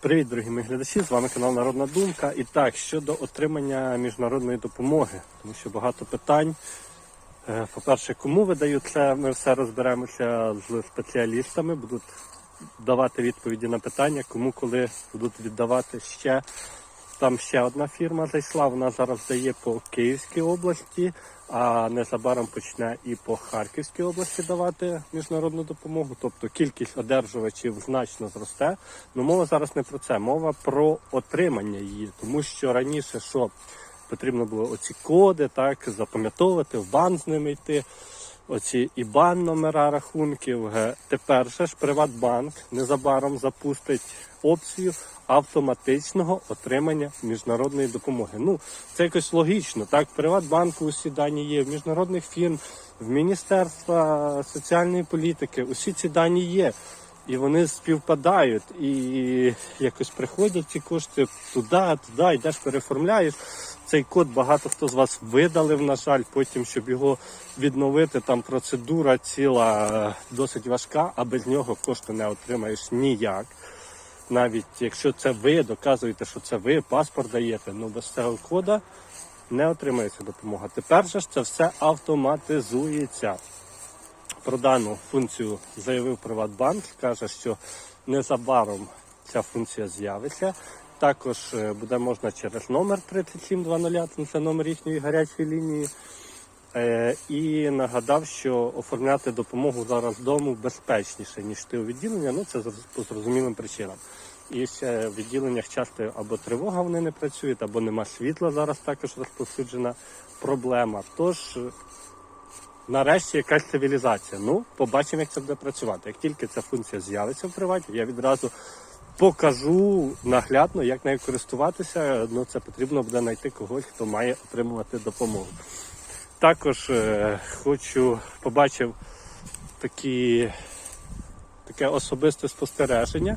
Привіт, дорогі мої глядачі! З вами канал Народна Думка. І так, щодо отримання міжнародної допомоги, тому що багато питань. Е, По-перше, кому видають це, ми все розберемося з спеціалістами, будуть давати відповіді на питання, кому коли будуть віддавати ще. Там ще одна фірма зайшла, вона зараз дає по Київській області, а незабаром почне і по Харківській області давати міжнародну допомогу. Тобто кількість одержувачів значно зросте. Ну мова зараз не про це, мова про отримання її, тому що раніше що потрібно було оці коди, так запам'ятовувати, в банк з ними йти. Оці ібан номера рахунків. Тепер же ж Приватбанк незабаром запустить опцію автоматичного отримання міжнародної допомоги. Ну, це якось логічно. Так, в Приватбанку усі дані є, в міжнародних фірм, в Міністерства соціальної політики, усі ці дані є. І вони співпадають, і якось приходять ці кошти туди, туди, йдеш, переформляєш. Цей код багато хто з вас видалив, на жаль, потім, щоб його відновити, там процедура ціла е, досить важка, а без нього кошти не отримаєш ніяк. Навіть якщо це ви доказуєте, що це ви, паспорт даєте, ну без цього кода не отримається допомога. Тепер же ж це все автоматизується. Про дану функцію заявив Приватбанк, каже, що незабаром ця функція з'явиться. Також е, буде можна через номер 3720, це номер їхньої гарячої лінії. Е, І нагадав, що оформляти допомогу зараз вдома безпечніше, ніж ти у відділення. Ну це по зрозумілим причинам. І ще в відділеннях часто або тривога вони не працюють, або нема світла. Зараз також розповсюджена проблема. Тож нарешті якась цивілізація. Ну, побачимо, як це буде працювати. Як тільки ця функція з'явиться в приваті, я відразу покажу наглядно, як нею користуватися. Ну, це потрібно буде знайти когось, хто має отримувати допомогу. Також е, хочу побачив такі, таке особисте спостереження,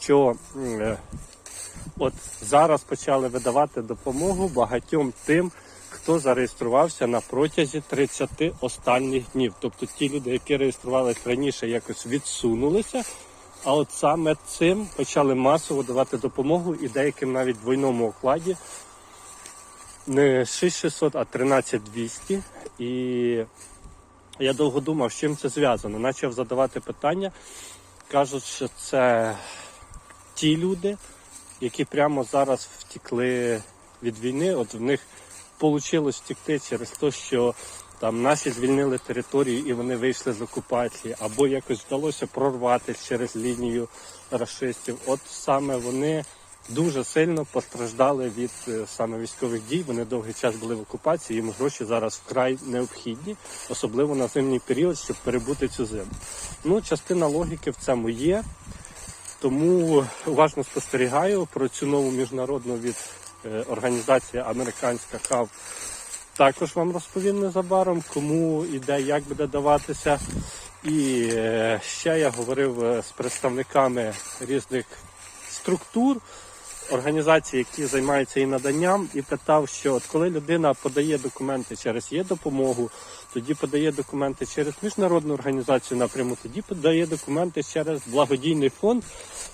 що е, от зараз почали видавати допомогу багатьом тим, хто зареєструвався на протязі 30 останніх днів. Тобто ті люди, які реєструвалися раніше, якось відсунулися. А от саме цим почали масово давати допомогу і деяким навіть в двойному окладі не 6600, а 13200. І я довго думав, з чим це зв'язано. Почав задавати питання. Кажуть, що це ті люди, які прямо зараз втекли від війни. От в них вийшло втекти через те, що там наші звільнили територію і вони вийшли з окупації, або якось вдалося прорватися через лінію расистів. От саме вони дуже сильно постраждали від е, саме військових дій. Вони довгий час були в окупації. Їм гроші зараз вкрай необхідні, особливо на зимній період, щоб перебути цю зиму. Ну, частина логіки в цьому є. Тому уважно спостерігаю про цю нову міжнародну від е, організації американська ХАВ. Також вам розповім незабаром, кому і де, як буде даватися. І е, ще я говорив е, з представниками різних структур, організацій, які займаються і наданням, і питав, що от коли людина подає документи через є допомогу, тоді подає документи через міжнародну організацію напряму, тоді подає документи через благодійний фонд.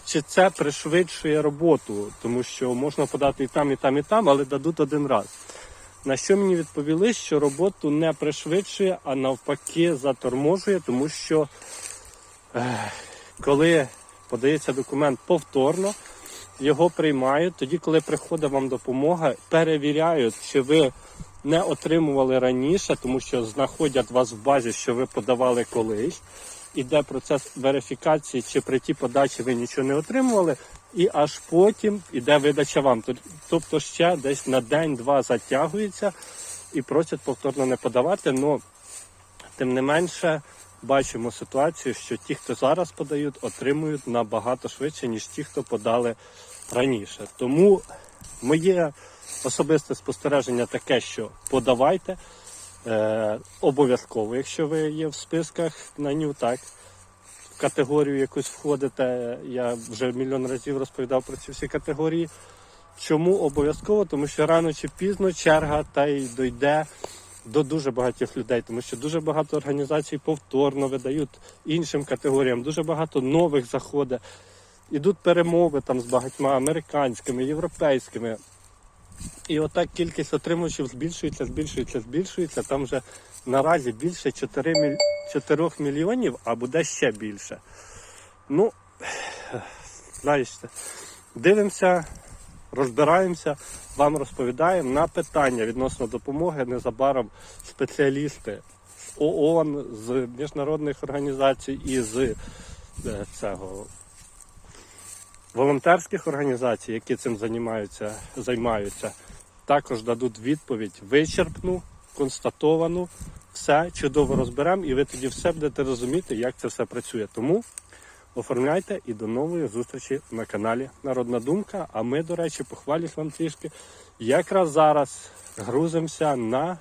Чи це пришвидшує роботу, тому що можна подати і там, і там, і там, але дадуть один раз. На що мені відповіли, що роботу не пришвидшує, а навпаки заторможує, тому що е, коли подається документ повторно, його приймають. Тоді, коли приходить вам допомога, перевіряють, чи ви не отримували раніше, тому що знаходять вас в базі, що ви подавали колись. Іде процес верифікації, чи при тій подачі ви нічого не отримували, і аж потім іде видача вам. Тобто ще десь на день-два затягується і просять повторно не подавати. Но тим не менше бачимо ситуацію, що ті, хто зараз подають, отримують набагато швидше, ніж ті, хто подали раніше. Тому моє особисте спостереження таке, що подавайте. Е, обов'язково, якщо ви є в списках на ню, так в категорію якусь входите. Я вже мільйон разів розповідав про ці всі категорії. Чому обов'язково? Тому що рано чи пізно черга та й дойде до дуже багатьох людей, тому що дуже багато організацій повторно видають іншим категоріям, дуже багато нових заходить. ідуть перемови там з багатьма американськими, європейськими. І отак кількість отримувачів збільшується, збільшується, збільшується. Там вже наразі більше 4, міль... 4 мільйонів, а буде ще більше. Ну, знаєте, дивимося, розбираємося, вам розповідаємо на питання відносно допомоги. Незабаром спеціалісти з ООН, з міжнародних організацій і з е, цього волонтерських організацій, які цим займаються, займаються, також дадуть відповідь вичерпну, констатовану, все чудово розберемо, і ви тоді все будете розуміти, як це все працює. Тому оформляйте і до нової зустрічі на каналі Народна Думка. А ми, до речі, похвалюсь вам трішки. Якраз зараз грузимося на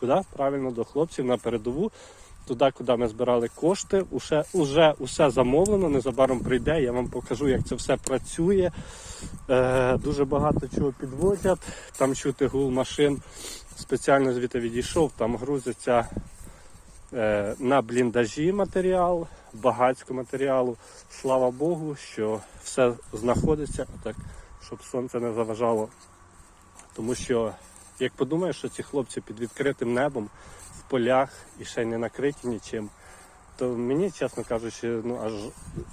куди? Правильно до хлопців на передову. Туди, куди ми збирали кошти, уже, уже усе замовлено, незабаром прийде. Я вам покажу, як це все працює. Е, дуже багато чого підвозять. Там чути гул машин. Спеціально звідти відійшов, там грузиться е, на бліндажі матеріал, багатсько матеріалу. Слава Богу, що все знаходиться, так, щоб сонце не заважало. Тому що, як подумаєш, що ці хлопці під відкритим небом в полях і ще не накриті нічим, то мені, чесно кажучи, ну аж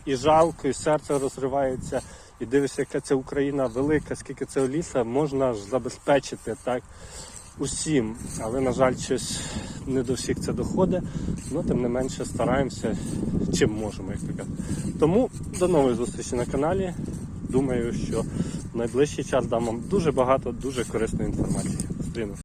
і жалко, і серце розривається, і дивишся, яка ця Україна велика, скільки цього ліса можна ж забезпечити так усім. Але, на жаль, щось не до всіх це доходить. Ну, тим не менше стараємося, чим можемо, як то. Тому до нової зустрічі на каналі. Думаю, що в найближчий час дам вам дуже багато дуже корисної інформації. Зустрінемось.